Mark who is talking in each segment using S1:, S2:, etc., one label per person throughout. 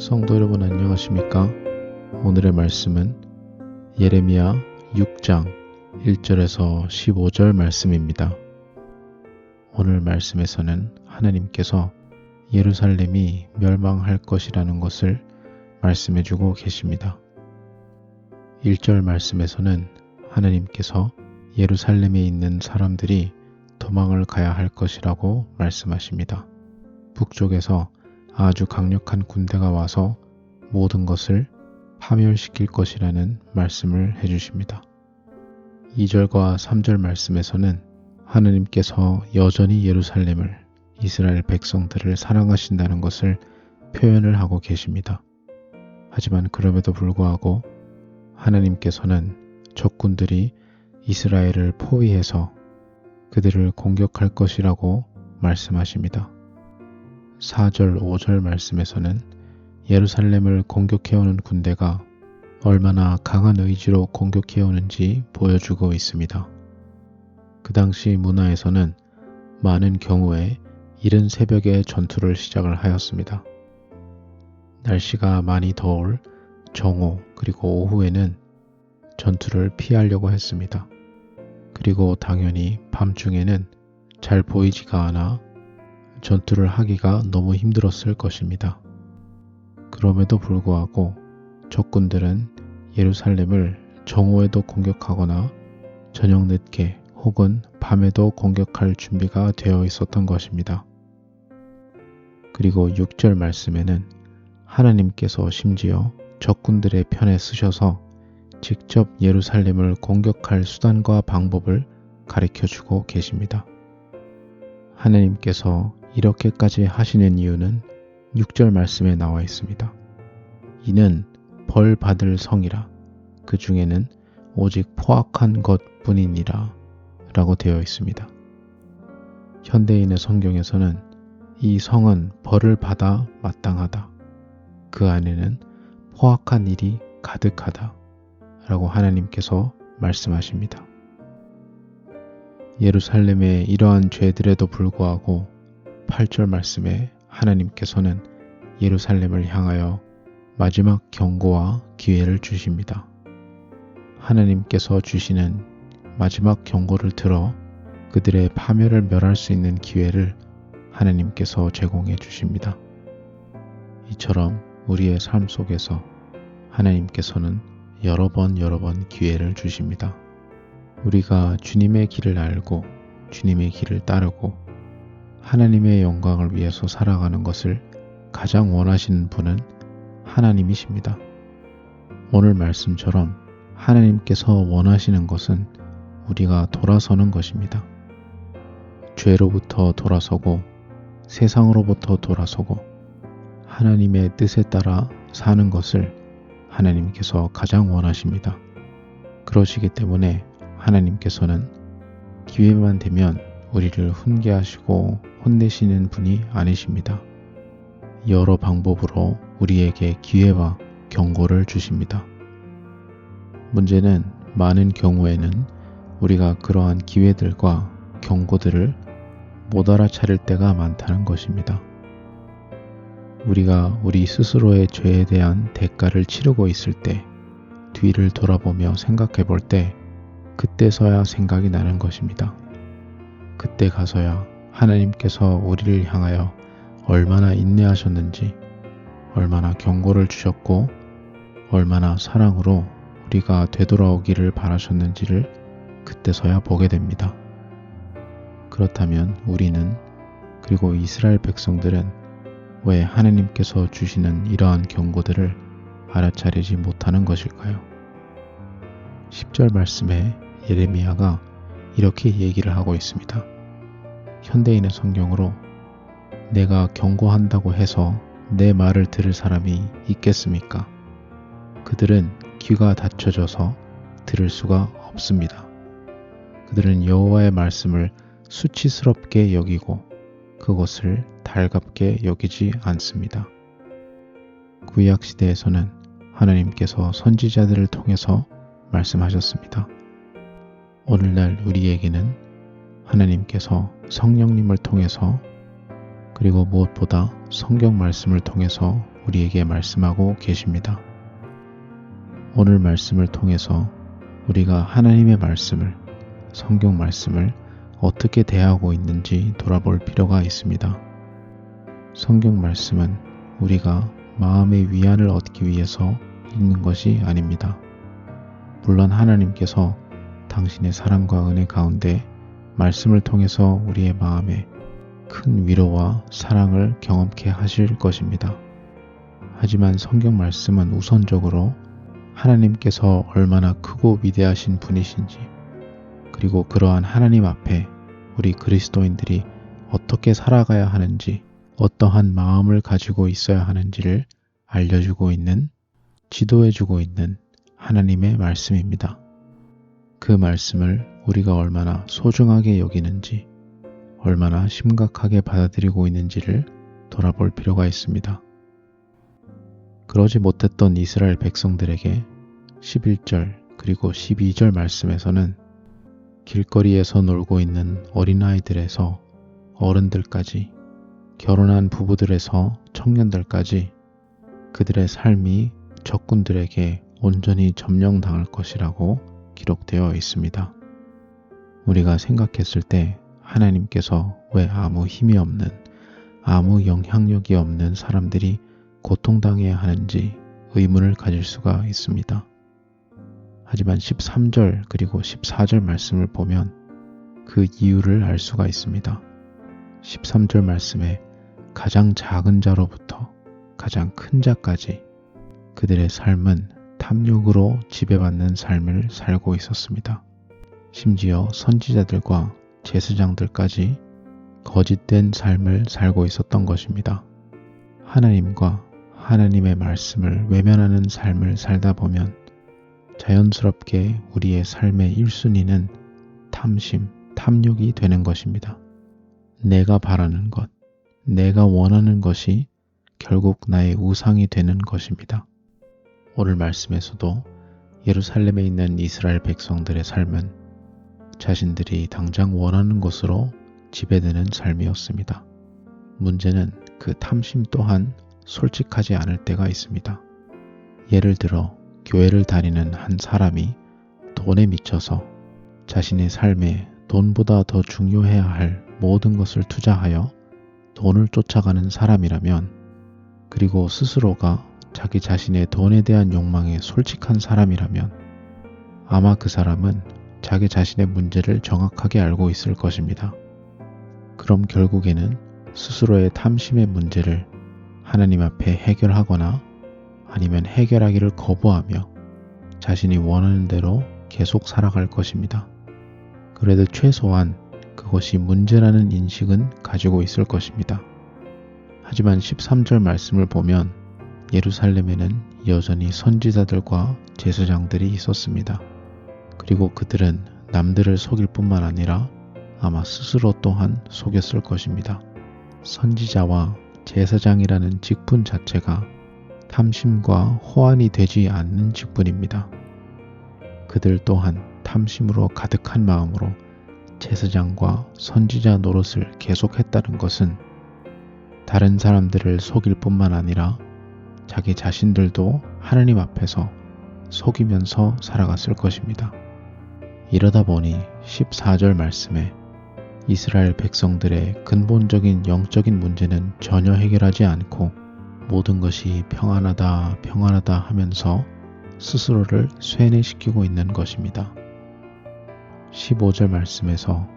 S1: 성도 여러분 안녕하십니까? 오늘의 말씀은 예레미야 6장 1절에서 15절 말씀입니다. 오늘 말씀에서는 하나님께서 예루살렘이 멸망할 것이라는 것을 말씀해 주고 계십니다. 1절 말씀에서는 하나님께서 예루살렘에 있는 사람들이 도망을 가야 할 것이라고 말씀하십니다. 북쪽에서 아주 강력한 군대가 와서 모든 것을 파멸시킬 것이라는 말씀을 해주십니다. 2절과 3절 말씀에서는 하느님께서 여전히 예루살렘을 이스라엘 백성들을 사랑하신다는 것을 표현을 하고 계십니다. 하지만 그럼에도 불구하고 하나님께서는 적군들이 이스라엘을 포위해서 그들을 공격할 것이라고 말씀하십니다. 4절, 5절 말씀에서는 예루살렘을 공격해오는 군대가 얼마나 강한 의지로 공격해오는지 보여주고 있습니다. 그 당시 문화에서는 많은 경우에 이른 새벽에 전투를 시작을 하였습니다. 날씨가 많이 더울 정오 그리고 오후에는 전투를 피하려고 했습니다. 그리고 당연히 밤중에는 잘 보이지가 않아 전투를 하기가 너무 힘들었을 것입니다. 그럼에도 불구하고 적군들은 예루살렘을 정오에도 공격하거나 저녁 늦게 혹은 밤에도 공격할 준비가 되어 있었던 것입니다. 그리고 6절 말씀에는 하나님께서 심지어 적군들의 편에 쓰셔서 직접 예루살렘을 공격할 수단과 방법을 가르쳐 주고 계십니다. 하나님께서 이렇게까지 하시는 이유는 6절 말씀에 나와 있습니다. 이는 벌 받을 성이라 그 중에는 오직 포악한 것 뿐이니라 라고 되어 있습니다. 현대인의 성경에서는 이 성은 벌을 받아 마땅하다. 그 안에는 포악한 일이 가득하다. 라고 하나님께서 말씀하십니다. 예루살렘의 이러한 죄들에도 불구하고 8절 말씀에 하나님께서는 예루살렘을 향하여 마지막 경고와 기회를 주십니다. 하나님께서 주시는 마지막 경고를 들어 그들의 파멸을 멸할 수 있는 기회를 하나님께서 제공해 주십니다. 이처럼 우리의 삶 속에서 하나님께서는 여러 번 여러 번 기회를 주십니다. 우리가 주님의 길을 알고 주님의 길을 따르고 하나님의 영광을 위해서 살아가는 것을 가장 원하시는 분은 하나님이십니다. 오늘 말씀처럼 하나님께서 원하시는 것은 우리가 돌아서는 것입니다. 죄로부터 돌아서고 세상으로부터 돌아서고 하나님의 뜻에 따라 사는 것을 하나님께서 가장 원하십니다. 그러시기 때문에 하나님께서는 기회만 되면 우리를 훈계하시고 혼내시는 분이 아니십니다. 여러 방법으로 우리에게 기회와 경고를 주십니다. 문제는 많은 경우에는 우리가 그러한 기회들과 경고들을 못 알아차릴 때가 많다는 것입니다. 우리가 우리 스스로의 죄에 대한 대가를 치르고 있을 때 뒤를 돌아보며 생각해 볼 때 그때서야 생각이 나는 것입니다. 그때 가서야 하나님께서 우리를 향하여 얼마나 인내하셨는지, 얼마나 경고를 주셨고, 얼마나 사랑으로 우리가 되돌아오기를 바라셨는지를 그때서야 보게 됩니다. 그렇다면 우리는 그리고 이스라엘 백성들은 왜 하나님께서 주시는 이러한 경고들을 알아차리지 못하는 것일까요? 10절 말씀에 예레미야가 이렇게 얘기를 하고 있습니다. 현대인의 성경으로 내가 경고한다고 해서 내 말을 들을 사람이 있겠습니까? 그들은 귀가 닫혀져서 들을 수가 없습니다. 그들은 여호와의 말씀을 수치스럽게 여기고 그것을 달갑게 여기지 않습니다. 구약 시대에서는 하나님께서 선지자들을 통해서 말씀하셨습니다. 오늘날 우리에게는 하나님께서 성령님을 통해서 그리고 무엇보다 성경 말씀을 통해서 우리에게 말씀하고 계십니다. 오늘 말씀을 통해서 우리가 하나님의 말씀을, 성경 말씀을 어떻게 대하고 있는지 돌아볼 필요가 있습니다. 성경 말씀은 우리가 마음의 위안을 얻기 위해서 읽는 것이 아닙니다. 물론 하나님께서 당신의 사랑과 은혜 가운데 말씀을 통해서 우리의 마음에 큰 위로와 사랑을 경험케 하실 것입니다. 하지만 성경 말씀은 우선적으로 하나님께서 얼마나 크고 위대하신 분이신지, 그리고 그러한 하나님 앞에 우리 그리스도인들이 어떻게 살아가야 하는지, 어떠한 마음을 가지고 있어야 하는지를 알려주고 있는, 지도해주고 있는 하나님의 말씀입니다. 그 말씀을 우리가 얼마나 소중하게 여기는지, 얼마나 심각하게 받아들이고 있는지를 돌아볼 필요가 있습니다. 그러지 못했던 이스라엘 백성들에게 11절 그리고 12절 말씀에서는 길거리에서 놀고 있는 어린아이들에서 어른들까지 결혼한 부부들에서 청년들까지 그들의 삶이 적군들에게 온전히 점령당할 것이라고 기록되어 있습니다. 우리가 생각했을 때 하나님께서 왜 아무 힘이 없는, 아무 영향력이 없는 사람들이 고통당해야 하는지 의문을 가질 수가 있습니다. 하지만 13절 그리고 14절 말씀을 보면 그 이유를 알 수가 있습니다. 13절 말씀에 가장 작은 자로부터 가장 큰 자까지 그들의 삶은 탐욕으로 지배받는 삶을 살고 있었습니다. 심지어 선지자들과 제사장들까지 거짓된 삶을 살고 있었던 것입니다. 하나님과 하나님의 말씀을 외면하는 삶을 살다 보면 자연스럽게 우리의 삶의 1순위는 탐심, 탐욕이 되는 것입니다. 내가 바라는 것, 내가 원하는 것이 결국 나의 우상이 되는 것입니다. 오늘 말씀에서도 예루살렘에 있는 이스라엘 백성들의 삶은 자신들이 당장 원하는 것으로 지배되는 삶이었습니다. 문제는 그 탐심 또한 솔직하지 않을 때가 있습니다. 예를 들어 교회를 다니는 한 사람이 돈에 미쳐서 자신의 삶에 돈보다 더 중요해야 할 모든 것을 투자하여 돈을 쫓아가는 사람이라면 그리고 스스로가 자기 자신의 돈에 대한 욕망에 솔직한 사람이라면 아마 그 사람은 자기 자신의 문제를 정확하게 알고 있을 것입니다. 그럼 결국에는 스스로의 탐심의 문제를 하나님 앞에 해결하거나 아니면 해결하기를 거부하며 자신이 원하는 대로 계속 살아갈 것입니다. 그래도 최소한 그것이 문제라는 인식은 가지고 있을 것입니다. 하지만 13절 말씀을 보면 예루살렘에는 여전히 선지자들과 제사장들이 있었습니다. 그리고 그들은 남들을 속일 뿐만 아니라 아마 스스로 또한 속였을 것입니다. 선지자와 제사장이라는 직분 자체가 탐심과 호환이 되지 않는 직분입니다. 그들 또한 탐심으로 가득한 마음으로 제사장과 선지자 노릇을 계속했다는 것은 다른 사람들을 속일 뿐만 아니라 자기 자신들도 하느님 앞에서 속이면서 살아갔을 것입니다. 이러다 보니 14절 말씀에 이스라엘 백성들의 근본적인 영적인 문제는 전혀 해결하지 않고 모든 것이 평안하다, 평안하다 하면서 스스로를 쇠뇌시키고 있는 것입니다. 15절 말씀에서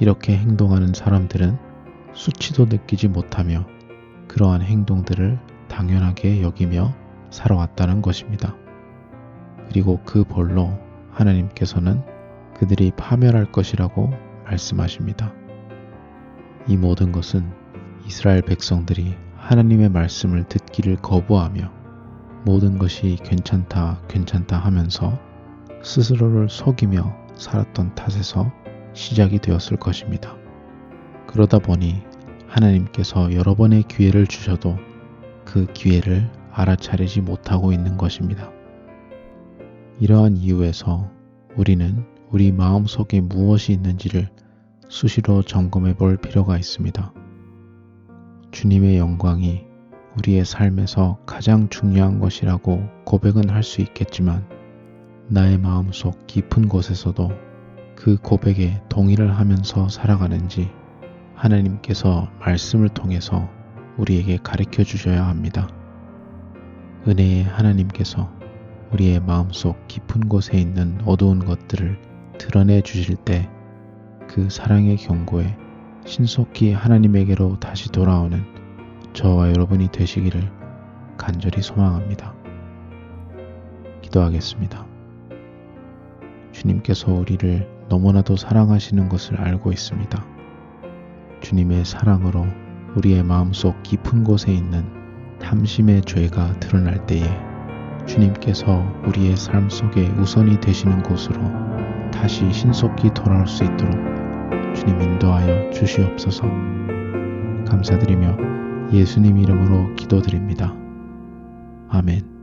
S1: 이렇게 행동하는 사람들은 수치도 느끼지 못하며 그러한 행동들을 당연하게 여기며 살아왔다는 것입니다. 그리고 그 벌로 하나님께서는 그들이 파멸할 것이라고 말씀하십니다. 이 모든 것은 이스라엘 백성들이 하나님의 말씀을 듣기를 거부하며 모든 것이 괜찮다, 괜찮다 하면서 스스로를 속이며 살았던 탓에서 시작이 되었을 것입니다. 그러다 보니 하나님께서 여러 번의 기회를 주셔도 그 기회를 알아차리지 못하고 있는 것입니다. 이러한 이유에서 우리는 우리 마음 속에 무엇이 있는지를 수시로 점검해 볼 필요가 있습니다. 주님의 영광이 우리의 삶에서 가장 중요한 것이라고 고백은 할 수 있겠지만 나의 마음 속 깊은 곳에서도 그 고백에 동의를 하면서 살아가는지 하나님께서 말씀을 통해서 우리에게 가르쳐 주셔야 합니다. 은혜의 하나님께서 우리의 마음속 깊은 곳에 있는 어두운 것들을 드러내 주실 때 그 사랑의 경고에 신속히 하나님에게로 다시 돌아오는 저와 여러분이 되시기를 간절히 소망합니다. 기도하겠습니다. 주님께서 우리를 너무나도 사랑하시는 것을 알고 있습니다. 주님의 사랑으로 우리의 마음속 깊은 곳에 있는 탐심의 죄가 드러날 때에 주님께서 우리의 삶 속에 우선이 되시는 곳으로 다시 신속히 돌아올 수 있도록 주님 인도하여 주시옵소서 감사드리며 예수님 이름으로 기도드립니다. 아멘.